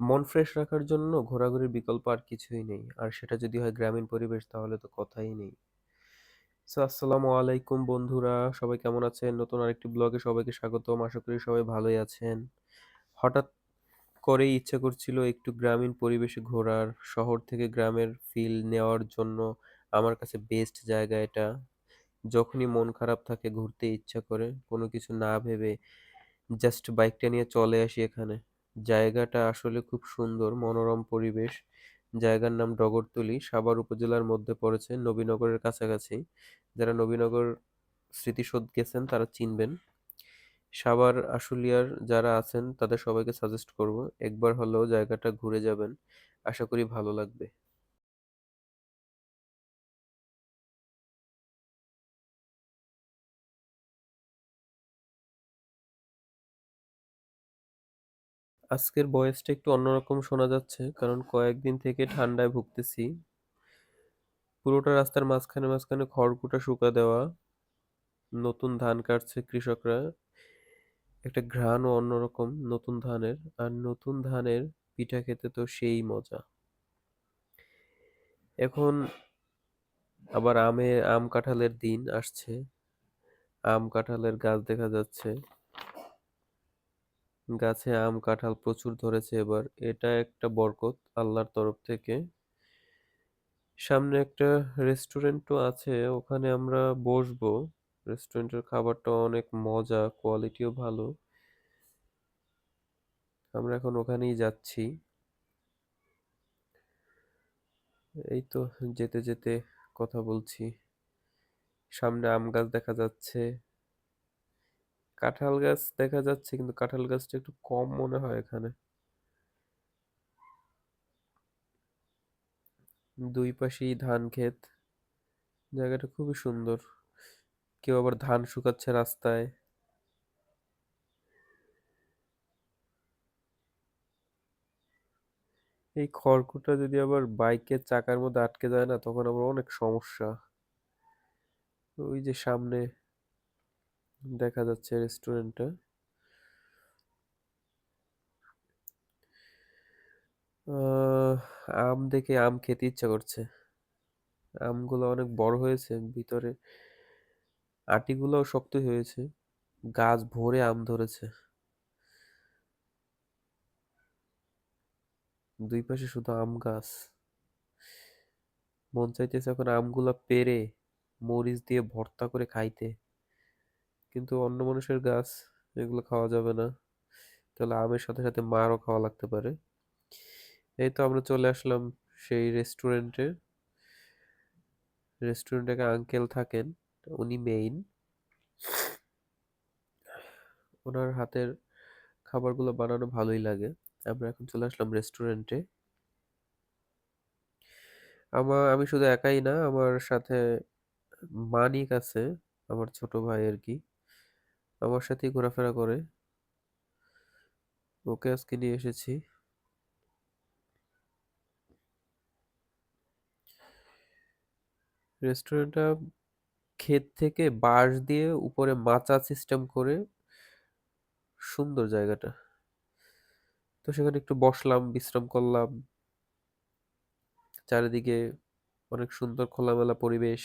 মন ফ্রেশ রাখার জন্য ঘোরাঘুরির বিকল্প আর কিছুই নেই। আর সেটা যদি হয় গ্রামীণ পরিবেশ তাহলে তো কথাই নেই। সো আসসালামু আলাইকুম বন্ধুরা, সবাই কেমন আছেন? নতুন আরেকটি ব্লগে সবাইকে স্বাগতম। আশা করি সবাই ভালোই আছেন। হঠাৎ করেই ইচ্ছে করছিল একটু গ্রামীণ পরিবেশে ঘোরার, শহর থেকে গ্রামের ফিল নেওয়ার জন্য আমার কাছে বেস্ট জায়গা এটা। যখনই মন খারাপ থাকে ঘুরতে ইচ্ছা করে, কোনো কিছু না ভেবে জাস্ট বাইকটা নিয়ে চলে আসি এখানে। জায়গাটা আসলে খুব সুন্দর, মনোরম পরিবেশ। জায়গার নাম ডগরতলি সাভার উপজেলার মধ্যে পড়েছে, নবীনগরের কাছাকাছি। যারা নবীনগর স্মৃতিসৌধ গেছেন তারা চিনবেন। সাভার আশুলিয়ার যারা আছেন তাদের সবাইকে সাজেস্ট করব একবার হলেও জায়গাটা ঘুরে যাবেন। আশা করি ভালো লাগবে। আজকের ভয়েসটা একটু অন্যরকম শোনা যাচ্ছে কারণ কয়েকদিন থেকে ঠান্ডায় ভুগতেছি। পুরোটা রাস্তার মাঝখানে মাঝখানে খড়কুটা শুকা দেওয়া, নতুন ধান কাটছে কৃষকরা। একটা ঘ্রাণও অন্যরকম নতুন ধানের, আর নতুন ধানের পিঠা খেতে তো সেই মজা। এখন আবার আমে আম কাঁঠালের দিন আসছে। আম কাঁঠালের গাছ দেখা যাচ্ছে। গাছে আম কাঁঠাল প্রচুর ধরেছে এবার। এটা একটা বরকত আল্লাহর তরফ থেকে। সামনে একটা রেস্টুরেন্টও আছে, ওখানে আমরা বসবো। রেস্টুরেন্টের খাবারটা অনেক মজা, কোয়ালিটিও ভালো। আমরা এখন ওখানেই যাচ্ছি। এই তো যেতে যেতে কথা বলছি। সামনে আম গাছ দেখা যাচ্ছে। কাঁঠাল গাছ দেখা যাচ্ছে, কিন্তু কাঁঠাল গাছটা একটু কম মনে হয় এখানে। দুই পাশেই ধান ক্ষেত। জায়গাটা খুবই সুন্দর। কেউ আবার ধান শুকাচ্ছে রাস্তায়। এই খড়কুটা যদি আবার বাইকের চাকার মধ্যে আটকে যায় না, তখন আবার অনেক সমস্যা। ওই যে সামনে দেখা যাচ্ছে রেস্টুরেন্টটা। আম দেখে আম খেতে ইচ্ছা করছে। আমগুলো অনেক বড় হয়েছে, ভিতরে আটিগুলোও শক্ত হয়েছে। গাছ ভরে আম ধরেছে। দুই পাশে শুধু আম গাছ। মন চাইতেছে এখন আমগুলা পেড়ে মরিচ দিয়ে ভর্তা করে খাইতে। কিন্তু অন্য মানুষের গাছ, এগুলো খাওয়া যাবে না। তাহলে আমের সাথে সাথে মারও খাওয়া লাগতে পারে। এই তো আমরা চলে আসলাম সেই রেস্টুরেন্টে। রেস্টুরেন্টে এক আঙ্কেল থাকেন, উনি মেইন। ওনার হাতের খাবারগুলো বানানো ভালোই লাগে। আমরা এখন চলে আসলাম রেস্টুরেন্টে। আমার আমি শুধু একাই না, আমার সাথে মানিক আছে, আমার ছোট ভাই আর কি। আমার সাথেই ঘোরাফেরা করে। ওকে আজকে নিয়ে এসেছি। রেস্টুরেন্টটা ক্ষেত থেকে বাঁশ দিয়ে উপরে মাচা সিস্টেম করে সুন্দর জায়গাটা। তো সেখানে একটু বসলাম, বিশ্রাম করলাম। চারিদিকে অনেক সুন্দর খোলামেলা পরিবেশ,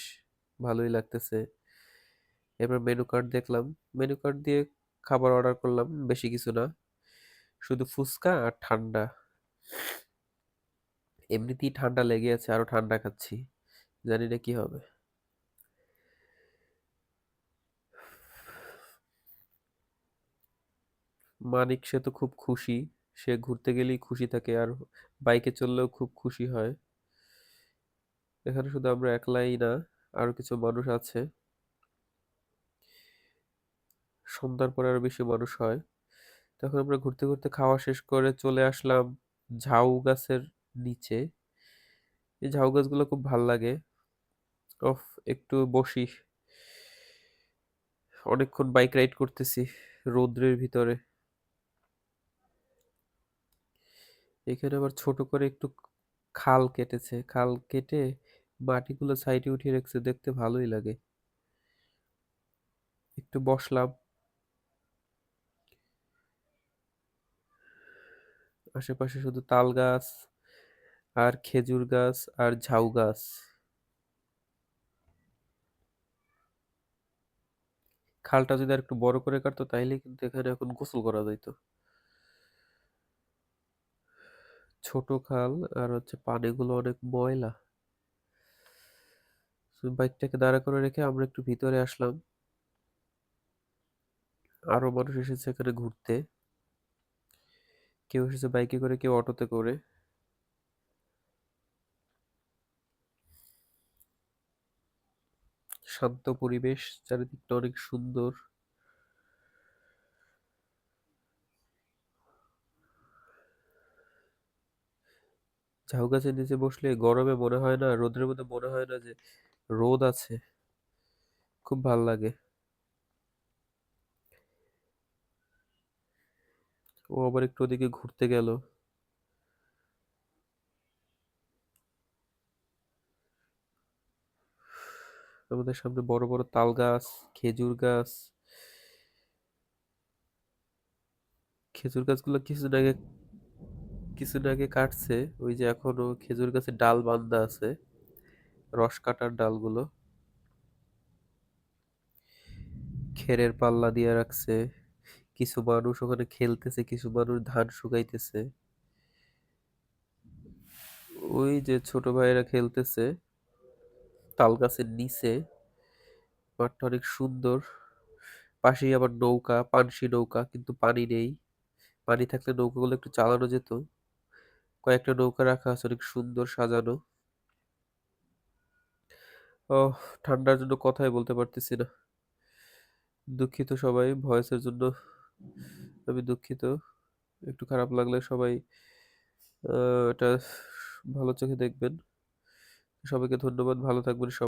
ভালোই লাগতেছে। এবার মেনু কার্ড দেখলাম। মেনু কার্ড দিয়ে খাবার অর্ডার করলাম, বেশি কিছু না। শুধু ফুচকা আর ঠান্ডা। এমনিতেই ঠান্ডা লেগে আছে, আরও ঠান্ডা খাচ্ছি। জানি না কি হবে। মানিক সে তো খুব খুশি। সে ঘুরতে গেলেই খুশি থাকে আর বাইকে চললেও খুব খুশি হয়। এখানে শুধু আমরা একলাই না, আরও কিছু মানুষ আছে। সন্ধ্যার পরে আরও বেশি মানুষ হয়। তখন আমরা ঘুরতে ঘুরতে খাওয়া শেষ করে চলে আসলাম ঝাউ গাছের নিচে। এই ঝাউ গাছগুলো খুব ভালো লাগে। অফ একটু বসি। অনেকক্ষণ বাইক রাইড করতেছি রৌদ্রের ভিতরে। এখানে আবার ছোট করে একটু খাল কেটেছে। খাল কেটে মাটিগুলো সাইডে উঠিয়ে রেখেছে, দেখতে ভালোই লাগে। একটু বসলাম। আশেপাশে শুধু তাল গাছ আর খেজুর গাছ আর ঝাউ গাছ। খালটা যদি আর একটু বড় করে কাটতো, তাইলে কিন্তু এখানে এখন গোসল করা যাইতো। ছোট খাল আর হচ্ছে পানিগুলো অনেক ময়লা। বাইকটাকে দাঁড়া করে রেখে আমরা একটু ভিতরে আসলাম। আরও মানুষ এসেছে এখানে ঘুরতে। কেউ এসেছে বাইকে করে, কেউ অটোতে করে। শান্ত পরিবেশ, চারিদিকটা অনেক সুন্দর। ঝাউ গাছের নিচে বসলে গরমে মনে হয় না, রোদের মধ্যে মনে হয় না যে রোদ আছে। খুব ভালো লাগে। ও আবার একটু ওদিকে ঘুরতে গেল। আমাদের সামনে বড় বড় তাল গাছ, খেজুর গাছ। খেজুর গাছগুলো কিছুদিন আগে কিছুদিন আগে কাটছে। ওই যে এখনও খেজুর গাছের ডাল বান্ধা আছে, রস কাটার ডালগুলো। খেরের পাল্লা দিয়ে রাখছে। কিছু মানুষ ওখানে খেলতেছে, কিছু মানুষ ধান শুকাইতেছে। ওই যে ছোট ভাইয়েরা খেলতেছে তাল গাছের নিচে। মাঠটা অনেক সুন্দর। পাশেই আবার নৌকা, পানসি নৌকা, কিন্তু পানি নেই। পানি থাকলে নৌকাগুলো একটু চালানো যেত। কয়েকটা নৌকা রাখা আছে, অনেক সুন্দর সাজানো। ও ঠান্ডার জন্য কথাই বলতে পারতেছি না। দুঃখিত সবাই, ভয়েসের জন্য আমি দুঃখিত। একটু খারাপ লাগলে সবাই এটা ভালো চোখে দেখবেন। সবাইকে ধন্যবাদ, ভালো থাকবেন সবাই